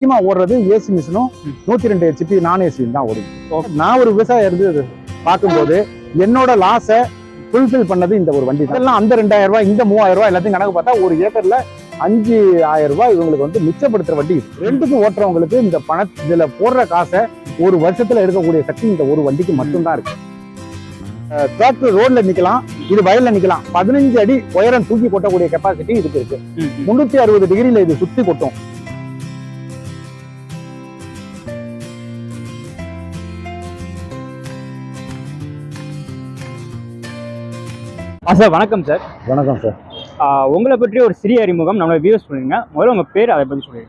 முக்கியமா ஓடுறது ஏசி மிஷினும் நூத்தி ரெண்டு ஹெச்பி நான் ஏசி தான் ஓடுது. நான் ஒரு விவசாயம் இருந்து பார்க்கும்போது என்னோட லாஸை ஃபுல்ஃபில் பண்ணது இந்த ஒரு வண்டி தான். இதெல்லாம் அந்த ரெண்டாயிரம் ரூபாய் இந்த மூவாயிரம் ரூபாய் எல்லாத்தையும் கணக்கு பார்த்தா ஒரு ஏக்கர்ல அஞ்சு ஆயிரம் ரூபாய் இவங்களுக்கு வந்து மிச்சப்படுத்துற வண்டி ரெண்டுக்கும் ஓட்டுறவங்களுக்கு இந்த பண இதுல போடுற காசை ஒரு வருஷத்துல எடுக்கக்கூடிய சக்தி இந்த ஒரு வண்டிக்கு மட்டும்தான் இருக்கு. டிராக்டர் ரோட்ல நிக்கலாம் இது வயல்ல நிக்கலாம். பதினஞ்சு அடி உயரம் தூக்கி கொட்டக்கூடிய கெப்பாசிட்டி இதுக்கு இருக்கு. முன்னூத்தி அறுபது டிகிரில இது சுத்தி கொட்டும். சார் வணக்கம் சார். வணக்கம் சார். உங்களை பற்றி ஒரு சிறிய அறிமுகம். நம்மளோட வியூஸ் சொல்லுங்க. முதல்ல உங்க பேர் அதை பத்தி சொல்லுங்க.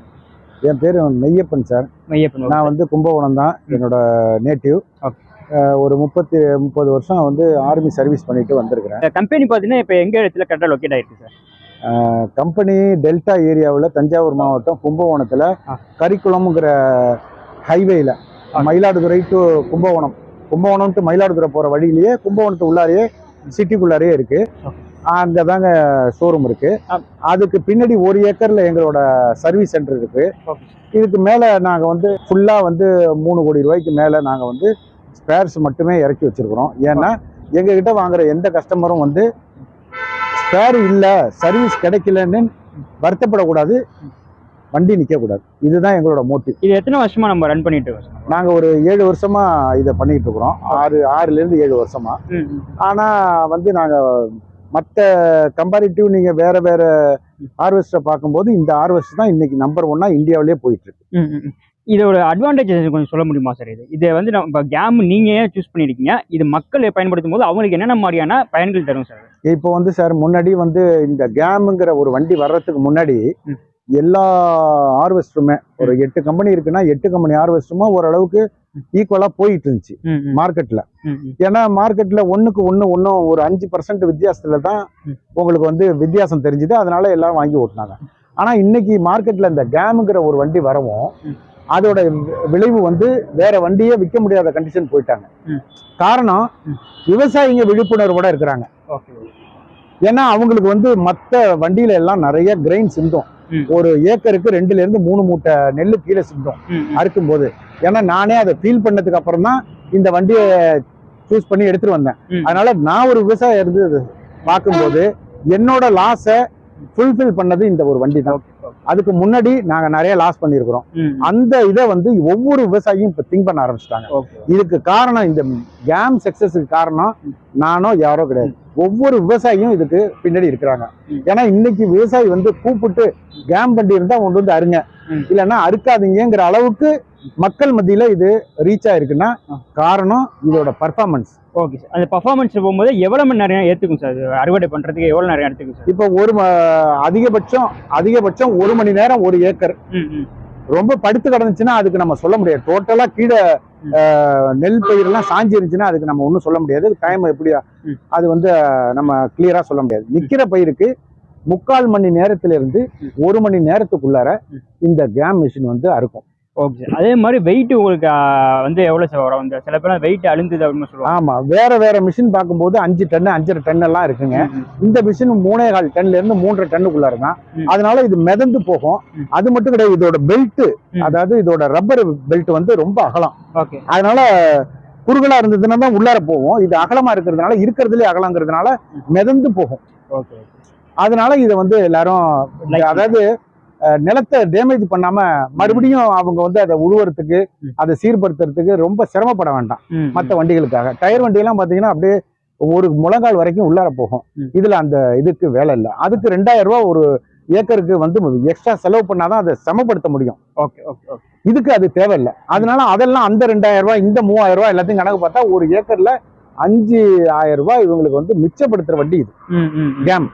என் பேரு மெய்யப்பன் சார். மையப்பன் நான் வந்து கும்பகோணம் தான் என்னோட நேட்டிவ். ஒரு முப்பத்தி முப்பது வருஷம் வந்து ஆர்மி சர்வீஸ் பண்ணிட்டு வந்திருக்கிறேன். கம்பெனி பார்த்தீங்கன்னா இப்போ எங்க இடத்துல கரெக்டாக லொக்கேட் ஆயிருக்கு சார்? கம்பெனி டெல்டா ஏரியாவில் தஞ்சாவூர் மாவட்டம் கும்பகோணத்தில். கரிக்குளம்ங்கிற ஹைவேல மயிலாடுதுறை டு கும்பகோணம். கும்பகோணம் டு மயிலாடுதுறை போகிற வழியிலேயே கும்பகோணத்து உள்ளாரையே சிட்டிக்குள்ளாரையே இருக்கு. அங்கே தாங்க ஷோரூம் இருக்கு. அதுக்கு பின்னாடி ஒரு ஏக்கரில் எங்களோட சர்வீஸ் சென்டர் இருக்கு. இதுக்கு மேலே நாங்கள் வந்து ஃபுல்லாக வந்து மூணு கோடி ரூபாய்க்கு மேலே நாங்கள் வந்து ஸ்பேர்ஸ் மட்டுமே இறக்கி வச்சிருக்கிறோம் ஏன்னா எங்ககிட்ட வாங்குற எந்த கஸ்டமரும் வந்து ஸ்பேர் இல்லை சர்வீஸ் கிடைக்கலன்னு வருத்தப்படக்கூடாது வண்டி நிற்கக்கூடாது இதுதான் எங்களோட மோட்டிவ் இது எத்தனை வருஷமா நம்ம ரன் பண்ணிட்டு இருக்கோம்? நாங்கள் ஒரு ஏழு வருஷமா இதை பண்ணிட்டு இருக்கிறோம். ஆறு ஆறுலேருந்து ஏழு வருஷமா. ஆனால் வந்து நாங்கள் மற்ற கம்பேரிட்டிவ் நீங்கள் வேற வேற ஹார்வெஸ்ட்டை பார்க்கும்போது இந்த ஹார்வெஸ்ட் தான் இன்னைக்கு நம்பர் ஒன்னா இந்தியாவிலேயே போயிட்டு இருக்கு. இதோட அட்வான்டேஜ் கொஞ்சம் சொல்ல முடியுமா சார் இது? இதை வந்து நம்ம கேம் நீங்க ஏன் சூஸ் பண்ணிருக்கீங்க? இது மக்கள் பயன்படுத்தும் போது அவங்களுக்கு என்னென்ன மாதிரியான பயன்கள் தரும் சார் இப்போ வந்து சார் முன்னாடி வந்து இந்த கேமுங்கிற ஒரு வண்டி வர்றதுக்கு முன்னாடி. எல்லா ஹார்வெஸ்டருமே ஒரு எட்டு கம்பெனி இருக்குன்னா எட்டு கம்பெனி ஹார்வெஸ்டருமே ஓரளவுக்கு ஈக்குவலாக போயிட்டு இருந்துச்சு மார்க்கெட்டில். ஏன்னா மார்க்கெட்டில் ஒன்றுக்கு ஒன்று ஒன்றும் ஒரு அஞ்சு பர்சன்ட் வித்தியாசத்தில் தான். உங்களுக்கு வந்து வித்தியாசம் தெரிஞ்சுது அதனால எல்லாரும் வாங்கி ஓட்டினாங்க ஆனால் இன்னைக்கு மார்க்கெட்டில் இந்த கேமுங்கிற ஒரு வண்டி வரவும். அதோட விளைவு வந்து வேற வண்டியே விற்க முடியாத கண்டிஷன் போயிட்டாங்க. காரணம். விவசாயிங்க விழிப்புணர்வோட இருக்கிறாங்க ஏன்னா அவங்களுக்கு வந்து மற்ற வண்டியில எல்லாம் நிறைய கிரெயின் சிந்தும் ம். ஒரு ஏக்கருக்கு ரெண்டுல இருந்து மூணு மூட்டை நெல் கீழே சிந்தும். அறுக்கும் போது ஏன்னா நானே அதை ஃபீல் பண்ணதுக்கு அப்புறம் தான் இந்த வண்டியை சூஸ் பண்ணி எடுத்துட்டு வந்தேன். அதனால நான் ஒரு விவசாயம் இருந்து பார்க்கும்போது என்னோட லாஸை ஃபுல்ஃபில் பண்ணது இந்த ஒரு வண்டி தான் அதுக்கு முன்னாடி நாங்க நிறைய லாஸ் பண்ணியிருக்கிறோம். ம், அந்த இதை வந்து ஒவ்வொரு விவசாயியும் இப்போ திங்க் பண்ண ஆரம்பிச்சிட்டாங்க. இதுக்கு காரணம் இந்த கேம் சக்சஸுக்கு காரணம் நானோ யாரோ கிடையாது. ஒவ்வொரு விவசாயியும் இதுக்கு பின்னாடி இருக்கிறாங்க. ஏன்னா இன்னைக்கு விவசாயி வந்து கூப்பிட்டு கேம் வண்டி இருந்தா கொண்டு வந்து அருங்க. இல்லைன்னா அறுக்காதீங்கிற அளவுக்கு மக்கள் மத்தியில இது ரீச் ஆயிருக்குன்னா. காரணம் இதோட பர்ஃபார்மன்ஸ் ஓகே சார் அந்த பர்ஃபார்மன்ஸ் போகும்போது எவ்வளவு மணி நேரம் ஏத்துக்கும் சார் அறுவடை பண்றதுக்கு எவ்வளவு நேரம் எடுத்துக்கும் சார் இப்போ ஒரு அதிகபட்சம் அதிகபட்சம் ஒரு மணி நேரம் ஒரு ஏக்கர். ரொம்ப படுத்து கிடந்துச்சுன்னா அதுக்கு நம்ம சொல்ல முடியாது. டோட்டலா கீழே நெல் பயிரெல்லாம் சாஞ்சி இருந்துச்சுன்னா அதுக்கு நம்ம ஒன்றும் சொல்ல முடியாது. டைம் எப்படியா. அது வந்து நம்ம கிளியரா சொல்ல முடியாது. நிக்கிற பயிருக்கு முக்கால் மணி நேரத்துல இருந்து ம். ஒரு மணி நேரத்துக்குள்ளார. இந்த கேம் மிஷின் வந்து அறுக்கும். ஓகே சார் அதே மாதிரி வெயிட் உங்களுக்கு வந்து எவ்வளவு சார் வரும்? இந்த சில பேர் வெயிட் அழுந்துது அப்படின்னு சொல்லுவாங்க. ஆமா. வேற வேற மிஷின் பார்க்கும்போது அஞ்சு டன் அஞ்சரை டன் எல்லாம் இருக்குங்க. இந்த மிஷின் மூணே கால் டன்ல இருந்து மூன்றரை டன்னுக்குள்ளார தான் ம். அதனால இது மிதந்து போகும். அது மட்டும் கிடையாது இதோட பெல்ட் ம். அதாவது இதோட ரப்பர் பெல்ட் வந்து ரொம்ப அகலம். ஓகே அதனால குறுகலா இருந்ததுன்னா தான் உள்ளார போகும். இது அகலமா இருக்கிறதுனால இருக்கிறதுலே அகலங்கிறதுனால மிதந்து போகும். ஓகே அதனால இதை வந்து எல்லாரும் அதாவது நிலத்தை டேமேஜ் பண்ணாம மறுபடியும் அவங்க வந்து அதை உழுவுறதுக்கு. அதை சீர்படுத்துறதுக்கு ரொம்ப சிரமப்பட வேண்டாம். மற்ற வண்டிகளுக்காக. டயர் வண்டியெல்லாம் பாத்தீங்கன்னா அப்படியே ஒரு முழங்கால் வரைக்கும் உள்ளார போகும். இதுல அந்த இதுக்கு வேலை இல்லை. அதுக்கு ரெண்டாயிரம் ரூபாய் ஒரு ஏக்கருக்கு வந்து எக்ஸ்ட்ரா செலவு பண்ணாதான் அதை சமப்படுத்த முடியும். Okay okay okay. இதுக்கு அது தேவையில்லை. அதனால அதெல்லாம் அந்த ரெண்டாயிரம் ரூபாய் இந்த மூவாயிரம் ரூபாய் எல்லாத்தையும் கணக்கு பார்த்தா ஒரு ஏக்கர்ல அஞ்சு ஆயிரம் ரூபாய் இவங்களுக்கு வந்து மிச்சப்படுத்துற வண்டி இது. கேம்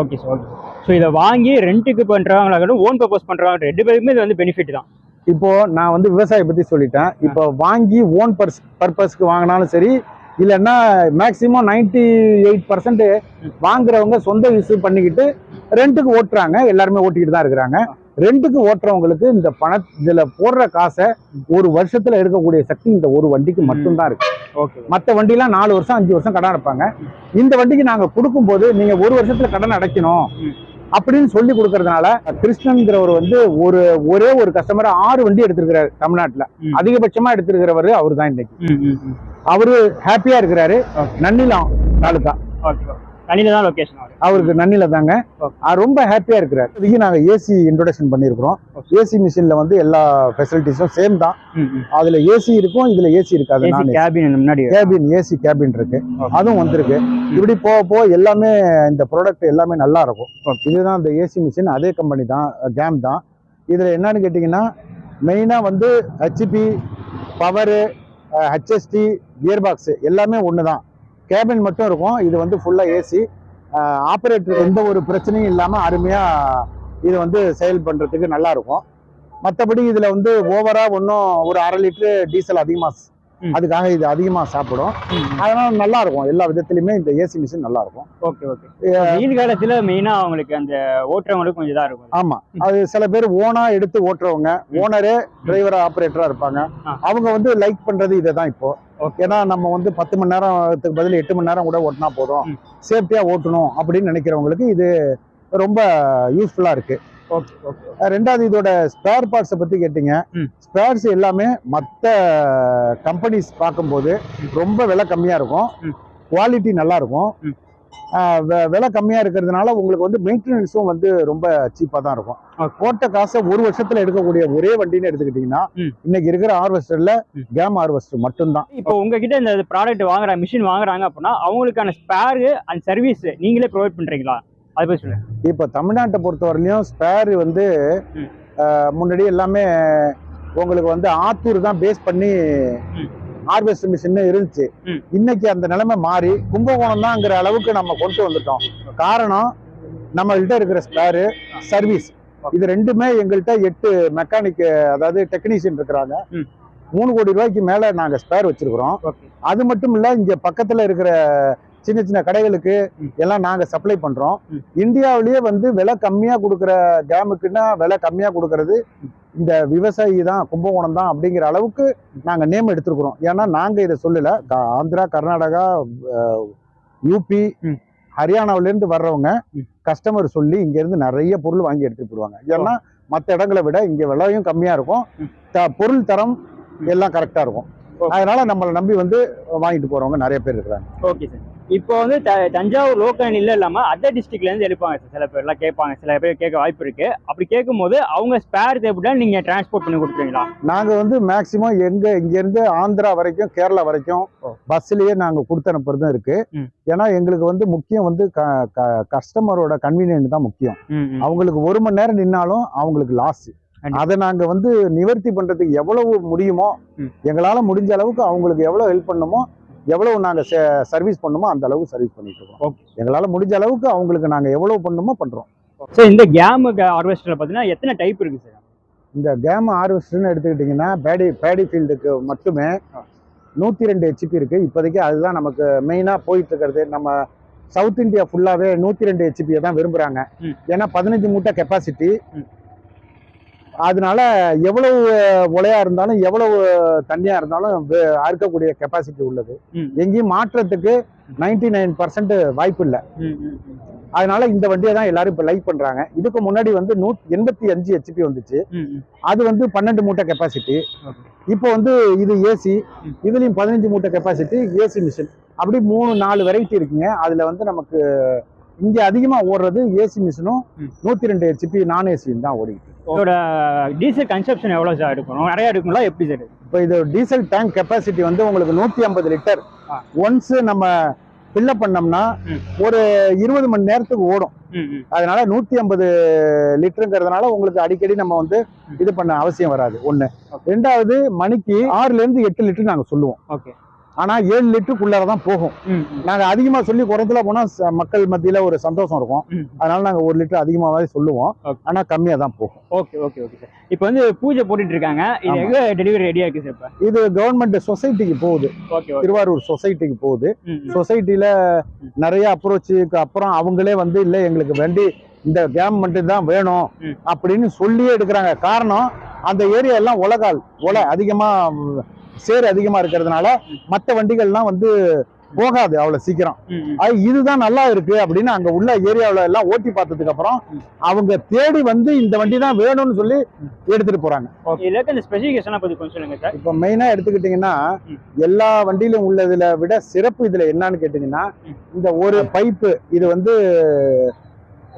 ஓகே சார் ஓகே ஸோ இதை வாங்கி ரெண்ட்டுக்கு பண்ணுறவங்களாகட்டும் ஓன் பர்பஸ் பண்ணுறவங்க ரெண்டு பேருக்குமே இது வந்து பெனிஃபிட் தான். இப்போ நான் வந்து விவசாய பத்தி சொல்லிட்டேன். இப்போ வாங்கி ஓன் பர்ஸ் பர்பஸ்க்கு வாங்கினாலும் சரி இல்லைன்னா மேக்சிமம் நைன்டி எயிட் பர்சன்ட் வாங்குறவங்க சொந்த யூஸ் பண்ணிக்கிட்டு ரெண்டுக்கு ஓட்டுறாங்க. எல்லாருமே ஓட்டிக்கிட்டு தான் இருக்கிறாங்க. ரெண்டுக்கு ஓட்டுறவங்களுக்கு இந்த பண இதுல போடுற காசை ஒரு வருஷத்துல எடுக்கக்கூடிய சக்தி இந்த ஒரு வண்டிக்கு மட்டும்தான் இருக்கு. ஓகே. மற்ற வண்டிலாம் நாலு வருஷம் அஞ்சு வருஷம் கடன் அடைப்பாங்க. இந்த வண்டிக்கு நாங்க கொடுக்கும்போது நீங்க ஒரு வருஷத்துல கடன் அடைக்கணும். அப்படின்னு சொல்லி கொடுக்கறதுனால கிருஷ்ணன்கிறவர் வந்து ஒரு ஒரே ஒரு கஸ்டமர் ஆறு வண்டி எடுத்திருக்கிறாரு தமிழ்நாட்டுல. அதிகபட்சமா எடுத்திருக்கிறவர் அவர் தான் இன்னைக்கு அவரு ஹாப்பியா இருக்கிறாரு. நன்னிலம் தாலுக்கா தனியில் தான் லொக்கேஷன் ஆகுது அவருக்கு நன்னில தாங்க. ரொம்ப ஹாப்பியா இருக்கிறார். இதுக்கு நாங்க ஏசி இன்ட்ரோடக்ஷன் பண்ணியிருக்கிறோம். Okay. ஏசி மிஷின்ல வந்து எல்லா ஃபெசிலிட்டிஸும் சேம் தான். அதுல ஏசி இருக்கும் இதுல ஏசி இருக்காது. கேபின் முன்னாடி கேபின் ஏசி கேபின் இருக்கு. அதுவும் வந்திருக்கு. இப்படி போக போக எல்லாமே இந்த ப்ராடக்ட் எல்லாமே நல்லா இருக்கும். இதுதான் இந்த ஏசி மிஷின் அதே கம்பெனி தான் கேம் தான். இதுல என்னன்னு கேட்டிங்கன்னா மெயினா வந்து HP power HST gear box எல்லாமே ஒன்று தான் கேபின் மட்டும் இருக்கும். இது வந்து ஃபுல்லாக ஏசி ஆப்ரேட்டர் எந்த ஒரு பிரச்சனையும் இல்லாமல் அருமையாக இது வந்து செயல் பண்ணுறதுக்கு நல்லாயிருக்கும் மற்றபடி இதில் வந்து ஓவராக ஒன்றும் ஒரு அரை லிட்டரு டீசல் அதிகமாக அதுக்காக இது அதிகமாக சாப்பிடும். அதனால நல்லா இருக்கும் எல்லா விதத்துலையுமே இந்த ஏசி மிஷின் நல்லா இருக்கும் ஓகே ஓகே. வெயில் காலத்துல மெயினா அவங்களுக்கு அந்த ஓட்டுறவங்களுக்கு கொஞ்சம் இதா இருக்கும். ஆமா. அது சில பேர் ஓனா எடுத்து ஓட்டுறவங்க ஓனரே டிரைவரா ஆப்ரேட்டரா இருப்பாங்க. அவங்க வந்து லைக் பண்றது இதை தான் இப்போ ஏன்னா நம்ம வந்து பத்து மணி நேரத்துக்கு பதில் எட்டு மணி நேரம் கூட ஓட்டினா போதும். ம். சேஃப்டியா ஓட்டணும் அப்படின்னு நினைக்கிறவங்களுக்கு இது ரொம்ப யூஸ்ஃபுல்லா இருக்கு. ரெண்டாவது இதோட ஸ்பேர் பார்ட்ஸை பத்தி கேட்டீங்க. ஸ்பேர்ஸ் எல்லாமே மற்ற கம்பெனிஸ் பார்க்கும்போது ரொம்ப விலை கம்மியா இருக்கும். குவாலிட்டி நல்லா இருக்கும் விலை கம்மியா இருக்கிறதுனால உங்களுக்கு வந்து மெயின்டெனன்ஸும் வந்து ரொம்ப சீப்பா தான் இருக்கும். போட்ட காசை ஒரு வருஷத்துல எடுக்கக்கூடிய ஒரே வண்டின்னு எடுத்துக்கிட்டீங்கன்னா. இன்னைக்கு இருக்கிற ஹார்வெஸ்டர்ல. கேம் ஹார்வெஸ்டர் மட்டும்தான் இப்போ உங்ககிட்ட இந்த ப்ராடக்ட் வாங்குற மிஷின் வாங்குறாங்க அப்படின்னா அவங்களுக்கான ஸ்பேரு அண்ட் சர்வீஸ் நீங்களே ப்ரொவைட் பண்றீங்களா அதை பத்தி சொல்லுங்க. இப்போ தமிழ்நாட்டை பொறுத்தவரையிலையும் ஸ்பேர் வந்து முன்னாடி எல்லாமே உங்களுக்கு வந்து ஆத்தூர் தான் பேஸ் பண்ணி. ஹார்வெஸ்ட் மிஷின் இருந்துச்சு. இன்னைக்கு அந்த நிலைமை மாறி கும்பகோணம் தான்ங்கிற அளவுக்கு நம்ம கொண்டு வந்துட்டோம். காரணம் நம்மள்கிட்ட இருக்கிற ஸ்பேரு சர்வீஸ் இது ரெண்டுமே எங்கள்கிட்ட எட்டு மெக்கானிக் அதாவது டெக்னீஷியன் இருக்கிறாங்க. மூணு கோடி ரூபாய்க்கு மேல நாங்க ஸ்பேர் வச்சிருக்கிறோம். அது மட்டும் இல்ல இங்க பக்கத்துல இருக்கிற சின்ன சின்ன கடைகளுக்கு. எல்லாம் நாங்க சப்ளை பண்றோம் ம். இந்தியாவிலேயே வந்து விலை கம்மியா கொடுக்குற கேமுக்குன்னா விலை கம்மியா கொடுக்கறது இந்த விவசாயி தான் கும்பகோணம் தான் அப்படிங்கிற அளவுக்கு நாங்க நேம் எடுத்திருக்கிறோம் ஏன்னா நாங்க இதை சொல்லல ஆந்திரா கர்நாடகா யூபி ம். ஹரியானாவுல இருந்து வர்றவங்க. கஸ்டமர் சொல்லி இங்க இருந்து நிறைய பொருள் வாங்கி எடுத்துட்டு போடுவாங்க ஏன்னா மற்ற இடங்களை விட இங்க விலையும் கம்மியா இருக்கும். த- பொருள் தரம் எல்லாம் கரெக்டா இருக்கும். அதனால நம்மளை நம்பி வந்து வாங்கிட்டு போறவங்க நிறைய பேர் இருக்கிறாங்க ஓகே சார் இப்போ வந்து த- தஞ்சாவூர் லோக்கல் இல்ல இல்லாம அதர் டிஸ்ட்ரிக்ட்ல இருந்து எடுப்பாங்க சார் சில பேர்லாம் கேட்பாங்க சில பேர் கேட்க வாய்ப்பு இருக்கு அப்படி கேட்கும்போது அவங்க ஸ்பேர் தேவைப்பட்டா நீங்க டிரான்ஸ்போர்ட் பண்ணி கொடுத்துருவீங்களா நாங்க வந்து மேக்சிமம் எங்க இங்க இருந்து ஆந்திரா வரைக்கும் கேரளா வரைக்கும். பஸ்லயே நாங்க கொடுத்து அனுப்புறதும் இருக்கு ம். ஏன்னா எங்களுக்கு வந்து முக்கியம் வந்து கஸ்டமரோட கன்வீனியன்ட் தான் முக்கியம். அவங்களுக்கு ஒரு மணி நேரம் நின்னாலும் அவங்களுக்கு லாஸ். அதை நாங்க வந்து நிவர்த்தி பண்றதுக்கு எவ்வளவு முடியுமோ. எங்களால முடிஞ்ச அளவுக்கு அவங்களுக்கு எவ்வளவு ஹெல்ப் பண்ணுமோ எவ்வளவு நாங்க சர்வீஸ் பண்ணுமோ அந்த அளவுக்கு சர்வீஸ் பண்ணிட்டு இருக்கோம். எங்களால முடிஞ்ச அளவுக்கு அவங்களுக்கு நாங்க எவ்வளவு பண்ணுமோ பண்றோம் சார் இந்த கேம் ஹார்வெஸ்டர்ல பாத்தீங்கன்னா எத்தனை டைப் இருக்கு சார் இந்த கேம் ஹார்வெஸ்ட்னு எடுத்துக்கிட்டிங்கன்னா பேடி பேடி ஃபீல்டுக்கு மட்டுமே. நூற்றி ரெண்டு ஹெச்பி இருக்குது இப்போதைக்கு அதுதான் நமக்கு மெயினாக போயிட்டு இருக்கிறது நம்ம சவுத் இந்தியா ஃபுல்லாகவே நூற்றி ரெண்டு ஹெச்பியை தான் விரும்புகிறாங்க. ஏன்னா பதினஞ்சு மூட்டை கெப்பாசிட்டி. அதனால எவ்வளவு உலையா இருந்தாலும் எவ்வளவு தண்ணியா இருந்தாலும் அறுக்கக்கூடிய கெப்பாசிட்டி உள்ளது. எங்கேயும் மாற்றத்துக்கு நைன்டி நைன் பர்சன்ட் வாய்ப்பு இல்லை. அதனால இந்த வண்டியை தான் எல்லாரும் இப்போ லைக் பண்றாங்க இதுக்கு முன்னாடி வந்து நூ எண்பத்தி அஞ்சு ஹெச்பி வந்துச்சு. அது வந்து பன்னெண்டு மூட்டை கெப்பாசிட்டி. இப்போ வந்து இது ஏசி. இதுலயும் பதினஞ்சு மூட்டை கெப்பாசிட்டி ஏசி மிஷின் அப்படி மூணு நாலு வெரைட்டி இருக்குங்க அதுல வந்து நமக்கு இங்க அதிகமா ஓடுறது ஏசி மிஷினும். நூத்தி ரெண்டு ஹெச்பி நான் ஏசியும் தான் இருக்கு. இதோட டீசல் கன்சப்ஷன் எவ்வளவு சார் எடுக்கணும் நிறைய எடுக்குங்களா எப்படி சார் இப்போ இது டீசல் டேங்க் கெப்பாசிட்டி வந்து உங்களுக்கு நூத்தி ஐம்பது லிட்டர். ஒன்ஸ் நம்ம ஃபில்லப் பண்ணோம்னா. ஒரு இருபது மணி நேரத்துக்கு ஓடும். அதனால நூத்தி ஐம்பது லிட்டருங்கிறதுனால உங்களுக்கு அடிக்கடி நம்ம வந்து. இது பண்ண அவசியம் வராது ஒண்ணு Okay. ரெண்டாவது மணிக்கு ஆறுல இருந்து எட்டு லிட்டர் நாங்க சொல்லுவோம் ஓகே ஆனா ஏழு லிட்டருக்குள்ளார தான் போகும். ம், ம். நாங்க அதிகமா சொல்லி குறைஞ்சல போனா ச- மக்கள் மத்தியில ஒரு சந்தோஷம் இருக்கும். அதனால நாங்க ஒரு லிட்டர் அதிகமாவே சொல்லுவோம். Okay. ஆனா கம்மியா தான் போகும். Okay okay okay sir. இப்போ வந்து பூஜை போட்டுட்டு இருக்காங்க. இது டெலிவரி ரெடியா இருக்கு சார் இப்போ? இது கவர்மெண்ட் சொசைட்டிக்கு போகுது. திருவாரூர் சொசைட்டிக்கு போகுது. சொசைட்டில நிறைய அப்ரோச்சுக்கு அப்புறம் அவங்களே வந்து இல்ல எங்களுக்கு வண்டி இந்த கேம் மட்டும் தான் வேணும். அப்படின்னு சொல்லியே எடுக்கிறாங்க. காரணம் அந்த ஏரியா எல்லாம் உலகால் உலை அதிகமா ம், சேர் அதிகமா இருக்கிறதுனால மற்ற வண்டிகள்லாம் வந்து போகாது அவ்வளவு சீக்கிரம். அது இதுதான் நல்லா இருக்கு அப்படின்னு அங்க உள்ள ஏரியாவுல எல்லாம் ஓட்டி பார்த்ததுக்கு அப்புறம் அவங்க தேடி வந்து இந்த வண்டி தான் வேணும்னு சொல்லி எடுத்துட்டு போறாங்க இப்ப மெயினா எடுத்துக்கிட்டீங்கன்னா. எல்லா வண்டியிலும் உள்ளதுல விட சிறப்பு இதுல என்னன்னு கேட்டீங்கன்னா. இந்த ஒரு பைப்பு இது வந்து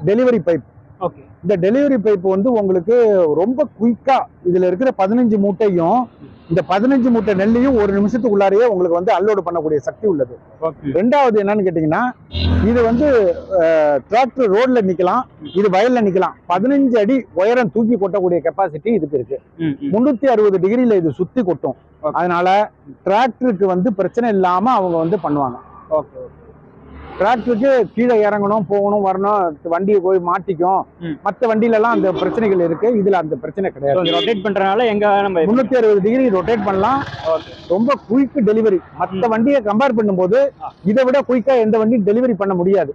டெலிவரி பைப் இந்த டெலிவரி பைப் வந்து உங்களுக்கு ரொம்ப குயிக்கா இதுல இருக்கிற பதினஞ்சு மூட்டையும் இந்த பதினஞ்சு மூட்டை நெல்லையும் ஒரு நிமிஷத்துக்குள்ளாரையே உங்களுக்கு வந்து அன்லோடு பண்ணக்கூடிய சக்தி உள்ளது. ஓகே ரெண்டாவது என்னன்னு கேட்டீங்கன்னா இது வந்து டிராக்டர் ரோட்ல நிக்கலாம் இது வயல்ல நிக்கலாம். பதினஞ்சு அடி உயரம் தூக்கி கொட்டக்கூடிய கெப்பாசிட்டி இதுக்கு இருக்கு. முன்னூத்தி அறுபது டிகிரில இது சுத்தி கொட்டும். அதனால டிராக்டருக்கு வந்து பிரச்சனை இல்லாம அவங்க வந்து பண்ணுவாங்க. ஓகே டிராக்டருக்கு கீழே இறங்கணும் போகணும் வரணும் வண்டியை போய் மாட்டிக்கும். மற்ற வண்டியில எல்லாம் அந்த பிரச்சனைகள் இருக்கு. இதுல அந்த பிரச்சனை கிடையாது. ரொட்டேட் பண்றதுனால எங்க நம்ம முன்னூத்தி அறுபது டிகிரி ரொட்டேட் பண்ணலாம். ரொம்ப குயிக் டெலிவரி மற்ற. வண்டியை கம்பேர் பண்ணும்போது. இதை விட குயிக்கா எந்த வண்டியும் டெலிவரி பண்ண முடியாது.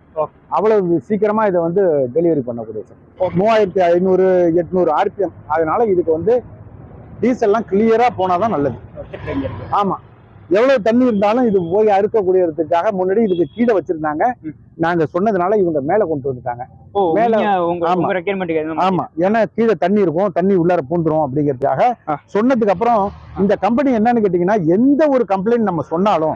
அவ்வளவு சீக்கிரமா இதை வந்து டெலிவரி பண்ணக்கூடிய Okay. மூவாயிரத்தி ஐநூறு எட்நூறு ஆர்பிஎம். அதனால இதுக்கு வந்து டீசல்லாம் கிளியரா போனாதான் நல்லது. ஆமா. எவ்வளவு தண்ணி இருந்தாலும் இது போய் அறுக்கக்கூடியதுக்காக முன்னாடி இதுக்கு கீழே வச்சிருந்தாங்க. நாங்க சொன்னதுனால இவங்க மேல கொண்டு வந்துட்டாங்க மேல- ஆமா. ஏன்னா கீழே தண்ணி இருக்கும் தண்ணி உள்ளார பூந்துரும் அப்படிங்கிறதுக்காக. சொன்னதுக்கு அப்புறம் இந்த கம்பெனி என்னன்னு கேட்டீங்கன்னா எந்த ஒரு கம்ப்ளைண்ட் நம்ம சொன்னாலும்.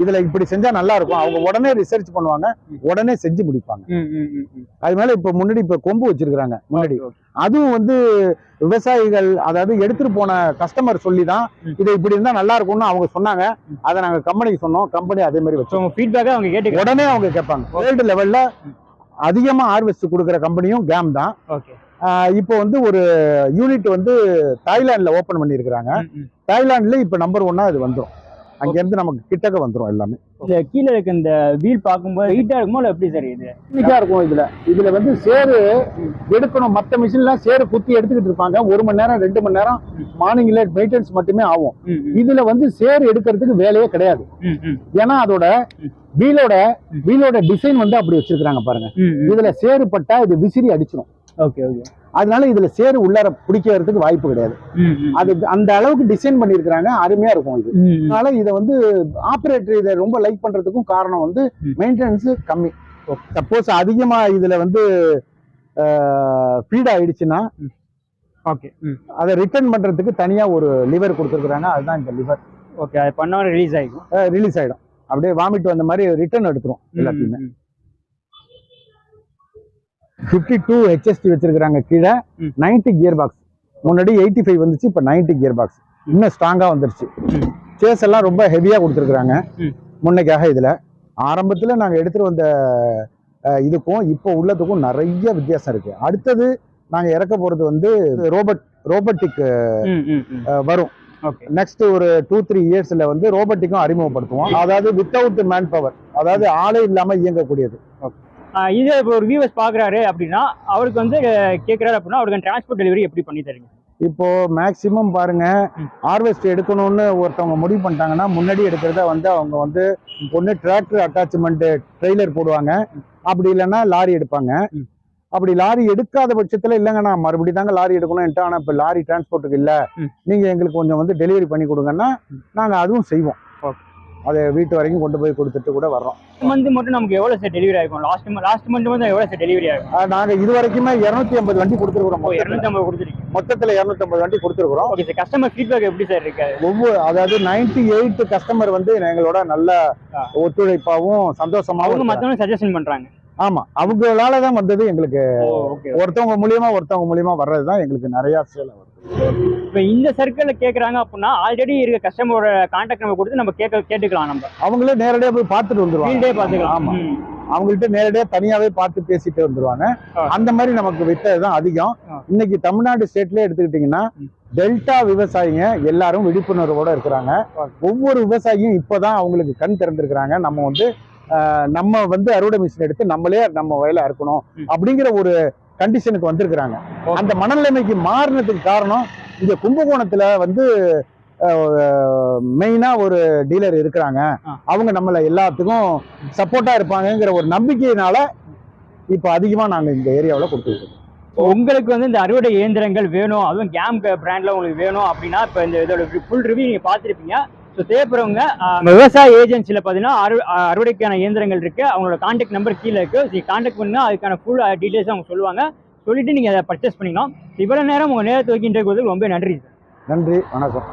இதுல இப்படி செஞ்சா நல்லா இருக்கும் அவங்க உடனே ரிசர்ச் பண்ணுவாங்க. உடனே செஞ்சு முடிப்பாங்க மேல இப்ப முன்னாடி இப்ப கொம்பு வச்சிருக்காங்க முன்னாடி. அதுவும் வந்து விவசாயிகள் அதாவது எடுத்துட்டு போன கஸ்டமர் சொல்லி தான் ம். இது இப்படி இருந்தா நல்லா இருக்கும்னு அவங்க சொன்னாங்க. அதை நாங்க கம்பெனிக்கு சொன்னோம் கம்பெனி அதே மாதிரி வச்சோம் ஃபீட்பேக்கை அவங்க கேட்டுக்கலாம் உடனே அவங்க கேட்பாங்க வேர்ல்டு லெவல்ல அதிகமா ஹார்வெஸ்ட் கொடுக்குற கம்பெனியும் கேம் தான். இப்போ வந்து ஒரு யூனிட் வந்து தாய்லாந்துல ஓபன் பண்ணியிருக்கிறாங்க. தாய்லாந்துல இப்ப நம்பர் ஒன்னா அது வந்துரும். அங்க இருந்து நமக்கு கிட்டக்க வந்துரும் எல்லாமே. இந்த கீழே இருக்க இந்த வீல் பார்க்கும்போது வெயிட்டா இருக்குமோ இல்லை எப்படி சார் இது? டெக்னிக்கா இருக்கும் இதுல. இதுல வந்து சேரு எடுக்கணும். மத்த மிஷின்லாம் சேரு குத்தி எடுத்துக்கிட்டு இருப்பாங்க. ஒரு மணி நேரம் ரெண்டு மணி நேரம் மார்னிங்ல மெயின்டெனன்ஸ் மட்டுமே ஆகும். இதுல வந்து சேரு எடுக்கிறதுக்கு வேலையே கிடையாது. ஏன்னா அதோட வீலோட வீலோட டிசைன் வந்து அப்படி வச்சிருக்காங்க பாருங்க. இதுல சேரு பட்டா இது விசிறி அடிச்சிடும் ஓகே ஓகே அதனால இதுல சேரு உள்ளார பிடிக்கிறதுக்கு வாய்ப்பு கிடையாது. அது அந்த அளவுக்கு டிசைன் பண்ணியிருக்கிறாங்க அருமையா இருக்கும் இது. அதனால இதை வந்து ஆப்ரேட்டர் இதை ரொம்ப லைக் பண்றதுக்கும் காரணம் வந்து. மெயின்டெனன்ஸ் கம்மி. சப்போஸ் அதிகமா இதுல வந்து ஃபீட் ஆயிடுச்சுன்னா ஓகே அதை ரிட்டர்ன் பண்றதுக்கு தனியா ஒரு லிவர் கொடுத்துருக்காங்க அதுதான் இந்த லிவர் ஓகே அது பண்ணவரை ரிலீஸ் ஆகிக்கும் ரிலீஸ் ஆயிடும். அப்படியே வாமிட் வந்த மாதிரி ரிட்டர்ன் எடுத்துரும் எல்லாத்தையுமே. ஃபிஃப்டி டூ ஹெச்எஸ்டி வச்சிருக்காங்க கீழே. 90 கியர் பாக்ஸ் முன்னாடி எயிட்டி ஃபைவ் வந்துச்சு இப்போ 90 கியர் பாக்ஸ் இன்னும் ஸ்ட்ராங்கா வந்துருச்சு. சேஸ் எல்லாம் ரொம்ப ஹெவியா கொடுத்துருக்காங்க ம். முன்னைக்காக இதுல. ஆரம்பத்துல நாங்க எடுத்துட்டு வந்த இதுக்கும் இப்போ உள்ளதுக்கும் நிறைய வித்தியாசம் இருக்கு. அடுத்தது நாங்க இறக்க போறது வந்து ரோபோட் ரோபோட்டிக் வரும். ஓகே. நெக்ஸ்ட் ஒரு டூ த்ரீ இயர்ஸ்ல வந்து ரோபோட்டிக்கும் அறிமுகப்படுத்துவோம். அதாவது வித்தவுட் மேன் பவர் அதாவது ஆளே இல்லாம இயங்கக்கூடியது. இதே இப்போ ஒரு வியூவர்ஸ் பார்க்குறாரு அப்படின்னா அவருக்கு வந்து கேட்குறாரு அப்படின்னா அவருக்கு டிரான்ஸ்போர்ட் டெலிவரி எப்படி பண்ணி தரீங்க இப்போ மேக்சிமம் பாருங்க ம். ஹார்வெஸ்ட் எடுக்கணும்னு ஒருத்தவங்க முடிவு பண்ணிட்டாங்கன்னா முன்னாடி எடுக்கிறத வந்து அவங்க வந்து ஒன்று டிராக்டர் அட்டாச்மெண்ட் ட்ரெய்லர் போடுவாங்க அப்படி இல்லைன்னா லாரி எடுப்பாங்க. அப்படி லாரி எடுக்காத பட்சத்துல இல்லைங்க நான் மறுபடியும் தாங்க லாரி எடுக்கணும் ஆனா இப்போ லாரி டிரான்ஸ்போர்ட்டுக்கு இல்ல ம். நீங்க எங்களுக்கு கொஞ்சம் வந்து டெலிவரி பண்ணி கொடுங்கன்னா ம். நாங்க அதுவும் செய்வோம். அதை வீட்டு வரைக்கும் கொண்டு போய் கொடுத்துட்டு கூட வர்றோம். மந்த் மட்டும் நமக்கு எவ்வளோ சார் டெலிவரி ஆகும் லாஸ்ட் லாஸ்ட் மந்த் வந்து எவ்வளோ சார் டெலிவரி ஆகும் ஆஹ் நாங்க இது வரைக்குமே இருநூத்தி ஐம்பது வண்டி கொடுத்துருக்குறோம் மொத்தத்துல. இரநூத்தம்பது கொடுத்துருக்கீங்க. மொத்தத்துல இருநூத்தி ஐம்பது வண்டி கொடுத்துருக்குறோம். ஓகே சார் கஸ்டமர் ஃபீட்பேக் எப்படி சார் இருக்கு? ஒவ்வொரு அதாவது 98 எயிட் கஸ்டமர் வந்து எங்களோட நல்ல அவங்க சந்தோஷமாவும் மற்றவங்க சஜஷன் பண்றாங்க. ஆமா அவங்களால தான் வந்தது எங்களுக்கு. ஒருத்தவங்க மூலியமா ஒருத்தவங்க மூலியமா வர்றதுதான் எங்களுக்கு நிறைய சேல் வருது இப்போ இந்த சர்க்கிளில் கேட்குறாங்க அப்படின்னா ஆல்ரெடி இருக்க கஸ்டமரோட கான்டாக்ட் நம்பர் கொடுத்து நம்ம கேட்க கேட்டுக்கலாம் நம்ம அவங்களே நேரடியா போய் பார்த்துட்டு வந்துருவாங்க ஃபீல்டே பார்த்துக்கலாம். அவங்கள்ட்ட நேரடியா தனியாவே பார்த்து பேசிட்டு வந்துருவாங்க. அந்த மாதிரி நமக்கு வித்ததுதான் அதிகம் ஆ. இன்னைக்கு தமிழ்நாடு ஸ்டேட்லயே எடுத்துக்கிட்டீங்கன்னா. டெல்டா விவசாயிங்க எல்லாரும் விழிப்புணர்வோட இருக்கிறாங்க. ஒவ்வொரு விவசாயியும் இப்பதான் அவங்களுக்கு கண் திறந்திருக்கிறாங்க நம்ம வந்து நம்ம வந்து அறுவடை மிஷின் எடுத்து நம்மளே நம்ம வயல அறுக்கணும் ம். அப்படிங்கிற ஒரு கண்டிஷனுக்கு வந்திருக்கிறாங்க. அந்த மனநிலைமைக்கு மாறினதுக்கு காரணம் இங்க கும்பகோணத்துல வந்து மெயினா ஒரு டீலர் இருக்கிறாங்க. அவங்க நம்மள எல்லாத்துக்கும் சப்போர்ட்டா இருப்பாங்கங்கிற ஒரு நம்பிக்கையினால இப்ப அதிகமா நாங்க இந்த ஏரியாவுல கொடுத்துருக்கோம் உங்களுக்கு வந்து இந்த அறுவடை இயந்திரங்கள் வேணும் அதுவும் கேம் பிராண்ட்ல உங்களுக்கு வேணும் அப்படின்னா இப்போ இந்த இதோட ஃபுல் ரிவ்யூ நீங்க பார்த்துருப்பீங்க ஸோ தேவைப்படுறவங்க விவசாய ஏஜென்சியில் பார்த்தீங்கன்னா அறு அறுவடைக்கான இயந்திரங்கள் இருக்கு. அவங்களோட கான்டாக்ட் நம்பர் கீழே இருக்கு. நீ கான்டாக்ட் பண்ணா அதுக்கான ஃபுல் டீடைல்ஸ் அவங்க சொல்லுவாங்க. சொல்லிட்டு நீங்க அதை பர்ச்சேஸ் பண்ணிக்கலாம். இவ்வளோ நேரம் உங்க நேரத்தை வைக்கின்ற ரொம்ப நன்றி நன்றி. வணக்கம்.